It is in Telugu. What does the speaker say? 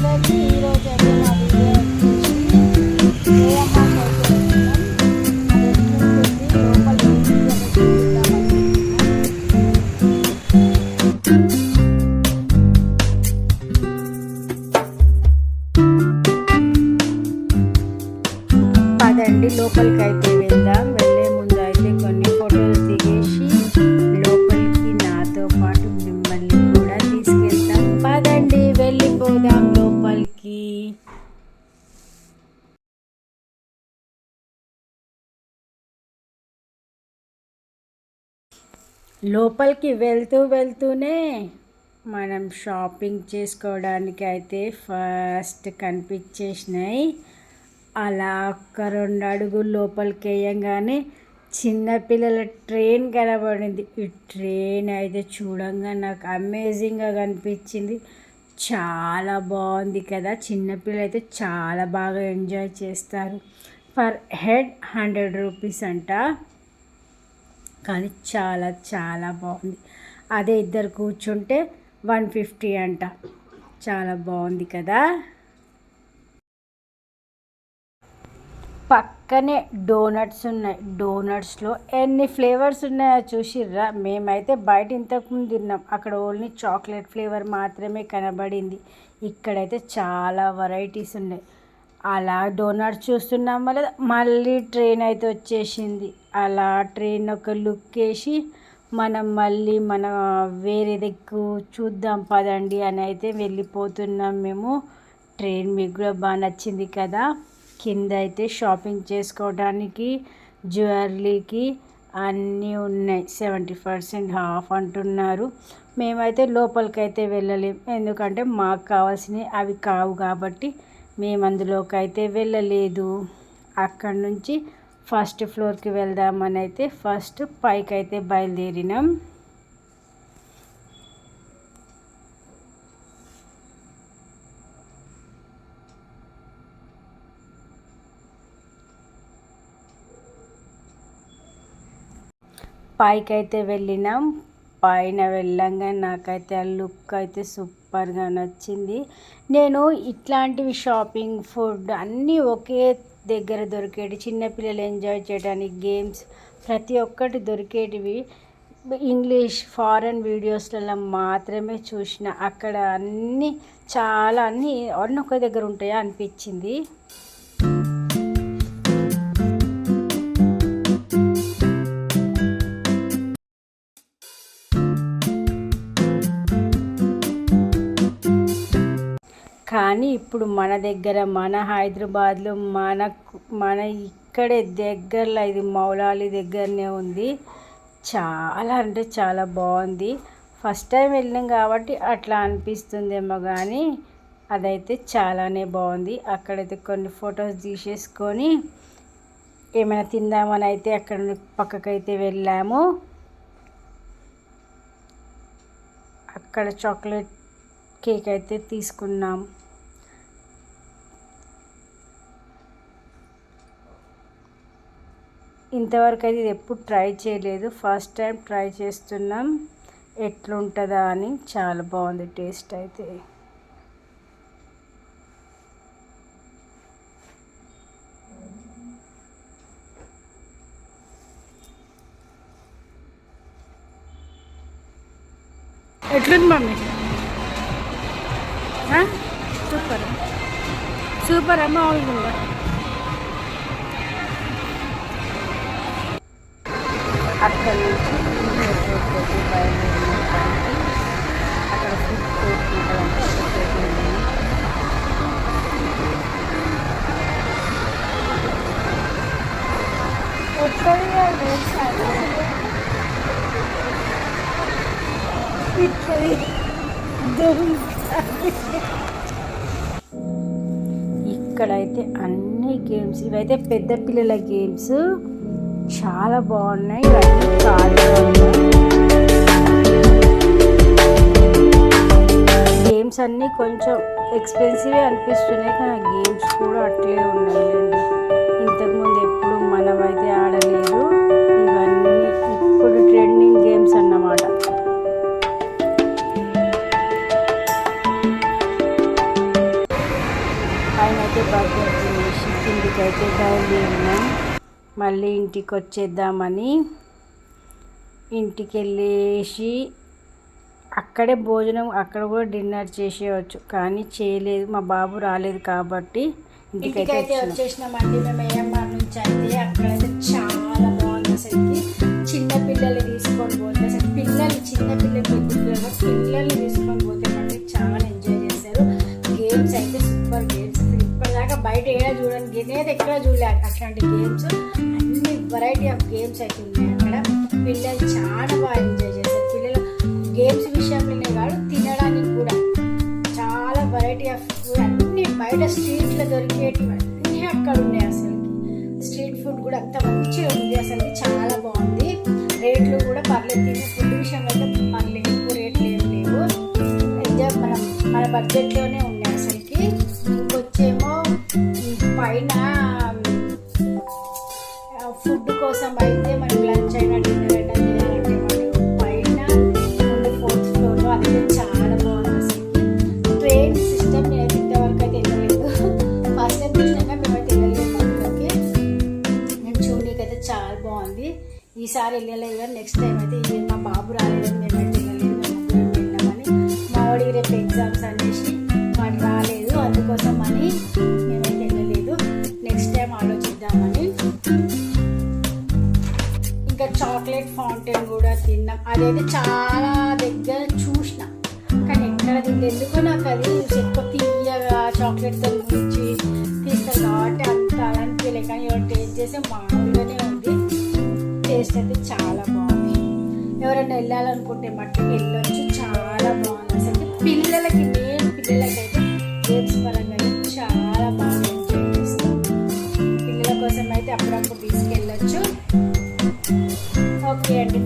melody. లోపలికి వెళ్తూ వెళ్తూనే మనం షాపింగ్ చేసుకోవడానికి అయితే ఫస్ట్ కనిపించేసినాయి. అలా ఒక్క రెండు అడుగులు లోపలికి వేయంగానే చిన్నపిల్లల ట్రైన్ కనబడింది. ఈ ట్రైన్ అయితే చూడంగా నాకు అమేజింగ్గా కనిపించింది. చాలా బాగుంది కదా. చిన్నపిల్లలు అయితే చాలా బాగా ఎంజాయ్ చేస్తారు. పర్ హెడ్ హండ్రెడ్ రూపీస్ అంట. కానీ చాలా చాలా బాగుంది. అదే ఇద్దరు కూర్చుంటే వన్ ఫిఫ్టీ అంట. చాలా బాగుంది కదా? పక్కనే డోనట్స్ ఉన్నాయి. డోనట్స్లో ఎన్ని ఫ్లేవర్స్ ఉన్నాయో చూసిర్రా? మేమైతే బయట ఇంతకుముందు తిన్నాం. అక్కడ ఓన్లీ చాక్లెట్ ఫ్లేవర్ మాత్రమే కనబడింది. ఇక్కడైతే చాలా వెరైటీస్ ఉన్నాయి. అలా డోనట్స్ చూస్తున్నాం వల్ల మళ్ళీ ట్రైన్ అయితే వచ్చేసింది. అలా ట్రైన్ ఒక లుక్ వేసి మనం మళ్ళీ మన వేరే దిక్కు చూద్దాం పదండి అని అయితే వెళ్ళిపోతున్నాం మేము. ట్రైన్ మీకు కూడా బాగా నచ్చింది కదా? కింద అయితే షాపింగ్ చేసుకోవడానికి జ్యువెలరీకి అన్నీ ఉన్నాయి. సెవెంటీ పర్సెంట్ హాఫ్ అంటున్నారు. మేమైతే లోపలికైతే వెళ్ళలేం. ఎందుకంటే మాకు కావాల్సినవి అవి కావు కాబట్టి మేము అందులోకి అయితే వెళ్ళలేదు. అక్కడ నుంచి ఫస్ట్ ఫ్లోర్కి వెళ్దామని అయితే ఫస్ట్ పైకి అయితే బయలుదేరినాం. పైకి అయితే వెళ్ళినాం. పైన వెళ్ళంగా నాకైతే ఆ లుక్ అయితే సూపర్గా నచ్చింది. నేను ఇట్లాంటివి షాపింగ్ ఫుడ్ అన్నీ ఒకే దగ్గర దొరికేటి చిన్నపిల్లలు ఎంజాయ్ చేయడానికి గేమ్స్ ప్రతి ఒక్కటి దొరికేటివి. ఇంగ్లీష్ ఫారెన్ వీడియోస్లలో మాత్రమే చూసిన అక్కడ అన్నీ చాలా అన్నీ అన్నీ ఒక దగ్గర ఉంటాయా అనిపించింది. కానీ ఇప్పుడు మన దగ్గర మన హైదరాబాద్లో మనకు మన ఇక్కడే దగ్గరలో ఇది మౌలాలి దగ్గరనే ఉంది. చాలా అంటే చాలా బాగుంది. ఫస్ట్ టైం వెళ్ళినాం కాబట్టి అట్లా అనిపిస్తుందేమో కానీ అదైతే చాలానే బాగుంది. అక్కడైతే కొన్ని ఫొటోస్ తీసేసుకొని ఏమైనా తిందామని అయితే అక్కడ పక్కకైతే వెళ్ళాము. అక్కడ చాక్లెట్ కేక్ అయితే తీసుకున్నాం. ఇంతవరకు అయితే ఇది ఎప్పుడు ట్రై చేయలేదు. ఫస్ట్ టైం ట్రై చేస్తున్నాం. ఎట్లుంటుందా అని చాలా బాగుంది టేస్ట్ అయితే. ఎట్లుంది మమ్మీ? సూపర్. సూపర్ అమ్మ ఉందా అక్కడ నుంచి అక్కడ ఫుడ్ కోర్ట్ ఉంటుందంటే ఇక్కడైతే అన్ని గేమ్స్ ఇవైతే పెద్ద పిల్లల గేమ్స్ చాలా బాగున్నాయి. ఇవన్నీ ఖాళీగా ఉన్నాయి. గేమ్స్ అన్నీ కొంచెం ఎక్స్పెన్సివ్ అనిపిస్తున్నాయి కానీ గేమ్స్ కూడా అట్లే ఉన్నాయండి ఇంతకుముందు ఎప్పుడు మనం అయితే ఆడలేదు ఇవన్నీ ఇప్పుడు ట్రెండింగ్ గేమ్స్ అన్నమాట. అయితే బర్గర్ కిందికి అయితే బయలుదేరినాం. మళ్ళీ ఇంటికి వచ్చేద్దామని ఇంటికి వెళ్ళేసి అక్కడే భోజనం అక్కడ కూడా డిన్నర్ చేసేయచ్చు. కానీ చేయలేదు. మా బాబు రాలేదు కాబట్టి ఇంటికైతే వచ్చేసినామండి మేము ఏఎంఆర్ నుంచి అయితే అక్కడైతే చాలా బాగుంది అసలుకి. చిన్న పిల్లలు తీసుకొని పోతే అసలు పిల్లలు చిన్న పిల్లలు పెద్ద పిల్లలు పిల్లల్ని తీసుకొని పోతే మళ్ళీ చాలా ఎంజాయ్ చేస్తారు గేమ్స్ అయితే సూపర్ గేమ్స్ ఇప్పటిదాకా బయట ఏడా చూడండి నేనైతే ఎక్కడ చూడలేదు అట్లాంటి గేమ్స్ వెరైటీ ఆఫ్ గేమ్స్ అయితే ఉన్నాయి అక్కడ. పిల్లలు చాలా బాగా ఎంజాయ్ చేస్తారు. పిల్లలు గేమ్స్ విషయంలోనే కాదు తినడానికి కూడా. చాలా వెరైటీ ఆఫ్ ఫుడ్ అన్ని బయట స్ట్రీట్లో దొరికేటివి అన్నీ అక్కడ ఉన్నాయి అసలు స్ట్రీట్ ఫుడ్ కూడా అంత మంచిగా ఉంది అసలు చాలా బాగుంది. రేట్లు కూడా పర్లేదు. తినే ఫుడ్ విషయంలో అయితే పర్లేదు. ఎక్కువ రేట్లు ఏం లేవు. ఎంజాయ్ మనం మన బడ్జెట్లోనే ఫుడ్ కోసం అయితే మనం లంచ్ అయినా డిన్నర్ అయినా పైన ఫోర్త్ ఫ్లోర్లో అది చాలా బాగుంది అసలు. ట్రైన్ సిస్టమ్ నేను ఇంతవరకు అయితే వెళ్ళలేదు ఫస్ట్ టైం చూసినాక మేమైతే వెళ్ళలేదు అందులోకి నేను చూడడానికి అయితే చాలా బాగుంది. ఈసారి వెళ్ళలేదు కానీ నెక్స్ట్ టైం అయితే మా బాబు రాలేదు మేమైతే వెళ్ళలేదు వెళ్ళామని మా వాడికి రేపు ఎగ్జామ్స్ తిన్నాం అదైతే చాలా దగ్గర చూసిన. కానీ ఎక్కడ తింటే ఎందుకో నాకు అది ఎక్కువ తీయగా చాక్లెట్తో ముంచి తీస్తాను కాబట్టి అంత అలాంటి కానీ ఎవరు టేస్ట్ చేస్తే మామూలుగానే ఉంది. టేస్ట్ అయితే చాలా బాగుంది. ఎవరైనా వెళ్ళాలనుకుంటే మట్టుకు వెళ్ళొచ్చు. చాలా బాగుంది. అసలు పిల్లలకి మెయిన్ పిల్లలకైతే గేమ్స్ పరంగా చాలా బాగా ఎంజాయ్ చేస్తాం. పిల్లల కోసం అయితే అప్పుడప్పుడు తీసుకెళ్ళచ్చు ఓకే అండి